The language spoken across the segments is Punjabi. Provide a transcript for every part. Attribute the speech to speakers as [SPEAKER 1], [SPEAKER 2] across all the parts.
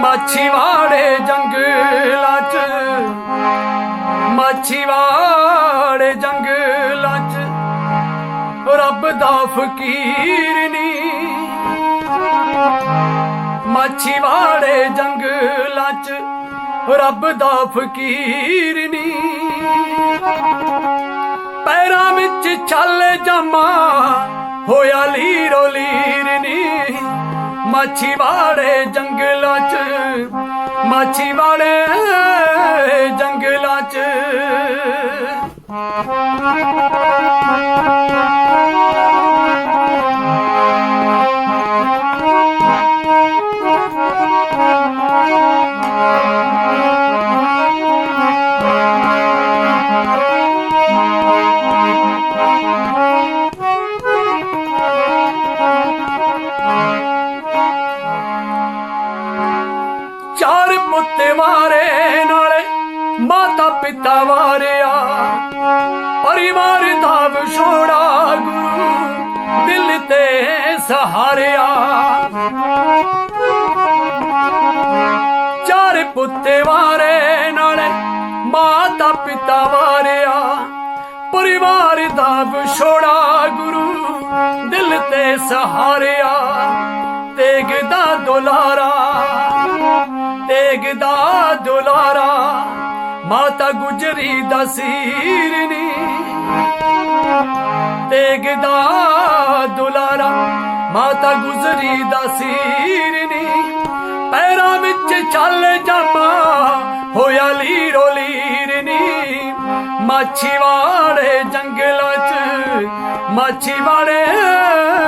[SPEAKER 1] ਮੱਛੀਵਾੜੇ ਜੰਗਲਾਂ ਚ, ਮੱਛੀਵਾੜੇ ਜੰਗਲਾਂ ਚ, ਰੱਬ ਦਾ ਫਕੀਰ ਨੀ। ਮਾਛੀਵਾੜੇ ਜੰਗਲਾਂ ਚ, ਰੱਬ ਦਾ ਫਕੀਰ ਨੀ। ਵਿੱਚ ਛੱਲ ਜਾਮਾ ਹੋਇਆ ਲੀਰੋ ਲੀਰ ਨੀ। ਮਾਛੀਵਾੜੇ ਜੰਗਲਾਂ ਚ ਮਾਛੀਵਾੜੇ ਜੰਗਲਾਂ ਚ। ਮਾਰੇ ਨਾਲੇ, ਮਾਤਾ ਪਿਤਾ ਵਾਰਿਆ। ਪਰਿਵਾਰ ਦਾ ਵਿਛੋੜਾ ਗੁਰੂ ਦਿਲ ਤੇ ਸਹਾਰਿਆ। ਚਾਰ ਪੁੱਤੇ ਵਾਰੇ ਨਾਲੇ, ਮਾਤਾ ਪਿਤਾ ਵਾਰਿਆ। ਪਰਿਵਾਰ ਦਾ ਵਿਛੋੜਾ ਗੁਰੂ ਦਿਲ ਤੇ ਸਹਾਰਿਆ। ਤੇਗ ਦਾ ਦੁਲਾਰਾ ਦੁਲਾਰਾ ਮਾਤਾ ਗੁਜਰੀ ਦਾ ਸੀਰਨੀ ਤੇਗ ਦਾ ਦੁਲਾਰਾ ਮਾਤਾ ਗੁਜਰੀ ਦਾ ਸੀਰਨੀ ਪੈਰਾਂ ਵਿੱਚ ਚੱਲ ਜਾਮਾ ਹੋਇਆ ਲੀਰੋ ਲੀਰਨੀ ਮਾਛੀਵਾੜੇ ਜੰਗਲਾਂ ਚ ਮਾਛੀਵਾੜੇ ਜੰਗਲਾਂ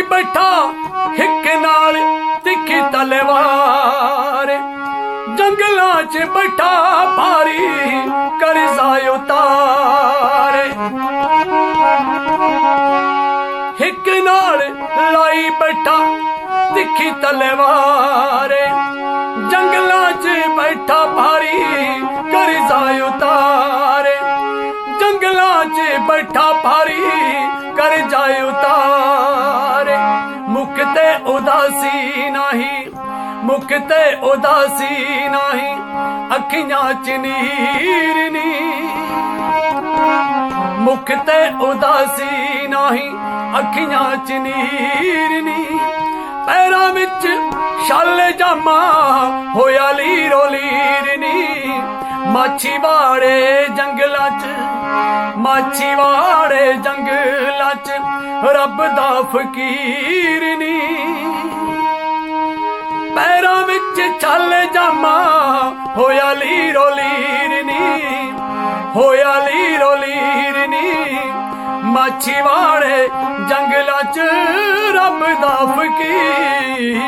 [SPEAKER 1] ਲਾਈ ਬੈਠਾ ਹਿੱਕ ਨਾਲ ਤਿੱਖੀ ਤਲਵਾਰ। ਜੰਗਲਾਂ 'ਚ ਬੈਠਾ, ਭਾਰੀ ਕਰਜ਼ਾ ਉਤਾਰੇ। ਹਿੱਕ ਨਾਲ ਲਾਈ ਬੈਠਾ, ਤਿੱਖੀ ਤਲਵਾਰ। ਜੰਗਲਾਂ 'ਚ ਬੈਠਾ, ਭਾਰੀ ਕਰਜ਼ਾ ਉਤਾਰੇ। ਜੰਗਲਾਂ 'ਚ ਬੈਠਾ, ਭਾਰੀ ਕਰ ਜਾਏ ਉਤਾਰੇ। ਮੁਖ ਤੇ ਉਦਾਸੀ ਨਹੀਂ ਮੁਖ ਤੇ ਉਦਾਸੀ ਨਹੀਂ, ਅੱਖੀਆਂ 'ਚ ਨੀਰ ਨੀ। ਮੁਖ ਤੇ ਉਦਾਸੀ ਨਹੀਂ, ਅੱਖੀਆਂ 'ਚ ਨੀਰ ਨੀ। ਪੈਰਾਂ ਵਿੱਚ ਛਾਲੇ ਜਾਮਾ, ਹੋਇਆ ਲੀਰੋ ਲੀਰ ਨੀ। ਮਾਛੀਵਾੜੇ ਜੰਗਲਾਂ 'ਚ ਮਾਛੀਵਾੜੇ ਜੰਗਲਾਂ 'ਚ, ਰੱਬ ਦਾ ਫਕੀਰ ਨੀ। ਵਿੱਚ ਛਲ ਜਾਮਾ ਹੋਇਆ ਲੀਰੋ ਲੀਰ ਨੀ ਹੋਇਆ ਲੀਰੋ ਲੀਰ ਨੀ ਮਾਛੀਵਾੜੇ ਜੰਗਲਾਂ 'ਚ ਰੱਬ ਦਾ ਫਕੀਰ